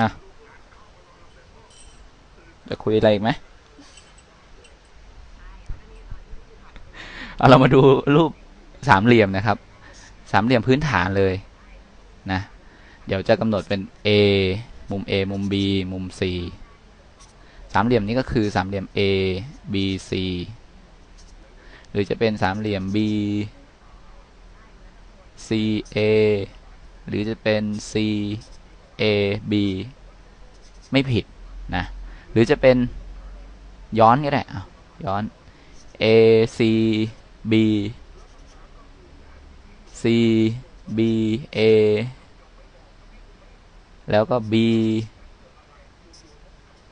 อะจะคุยอะไรอีกไหมเอาเรามาดูรูปสามเหลี่ยมนะครับ สามเหลี่ยมพื้นฐานเลยนะ เดี๋ยวจะกำหนดเป็น A มุม A มุม B มุม C สามเหลี่ยมนี้ก็คือสามเหลี่ยม A B C หรือจะเป็นสามเหลี่ยม B C A หรือจะเป็น C A B ไม่ผิดนะหรือจะเป็นย้อนก็ได้ย้อน A C B C B A แล้วก็ B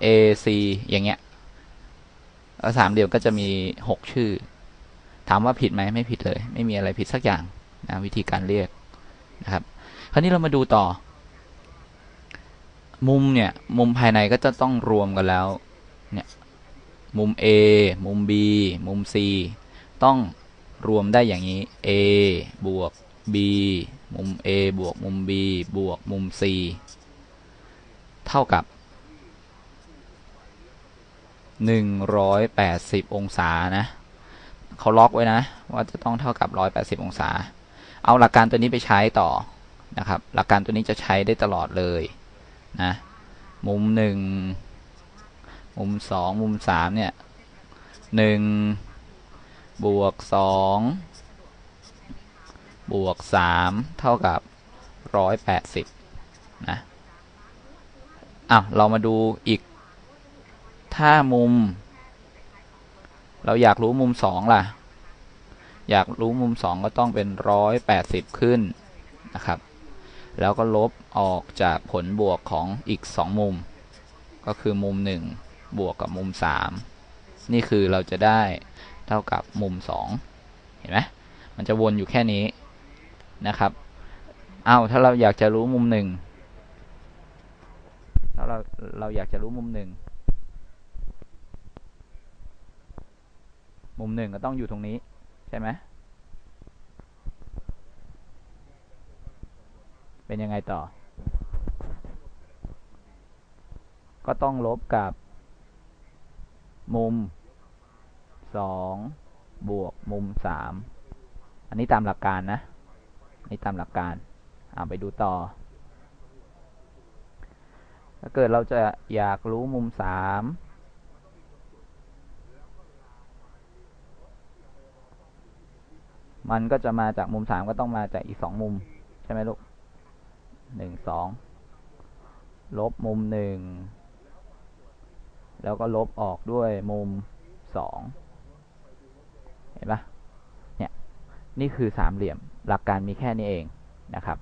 A C อย่างเงี้ยแล้วสามเหลี่ยมก็จะมีหกชื่อ ถามว่าผิดไหมไม่ผิดเลย ไม่มีอะไรผิดสักอย่างนะวิธีการเรียกนะครับ คราวนี้เรามาดูต่อ มุมเนี่ย มุมภายในก็จะต้องรวมกันแล้ว เนี่ย มุม A มุม B มุม C ต้องรวมได้อย่างนี้ A บวก B มุม A บวกมุม B บวกมุม C เท่ากับ 180 องศานะเขาล็อกไว้นะ ว่าจะต้องเท่ากับ 180 องศา เอาหลักการตัวนี้ไปใช้ต่อนะครับ หลักการตัวนี้จะใช้ได้ตลอดเลย นะมุมหนึ่งมุมสองมุมสามเนี่ยหนึ่งบวกสองบวกสามเท่ากับร้อยแปดสิบนะอ้าวเรามาดูอีก ถ้ามุม เราอยากรู้มุมสองล่ะ อยากรู้มุมสองก็ต้องเป็นร้อยแปดสิบขึ้นนะครับ แล้วก็ลบออกจากผลบวกของอีกสองมุม ก็คือมุมหนึ่งบวกกับมุมสามนี่คือเราจะได้เท่ากับมุมสองเห็นไหมมันจะวนอยู่แค่นี้นะครับเอาถ้าเราอยากจะรู้มุมหนึ่งถ้าเราเราอยากจะรู้มุมหนึ่งมุมหนึ่งก็ต้องอยู่ตรงนี้ใช่ไหม เป็นยังไงต่อ ก็ต้องลบกับ มุมสองบวกมุมสามอันนี้ตามหลักการนะอันนี้ตามหลักการเอาไปดูต่อ ถ้าเกิดเราจะอยากรู้มุมสามมันก็จะมาจากมุมสามก็ต้องมาจากอีกสองมุม ใช่ไหมลูก หนึ่งสองลบมุมหนึ่งแล้วก็ลบออกด้วยมุมสองเห็นปะเนี่ยนี่คือสามเหลี่ยมหลักการมีแค่นี้เองนะครับ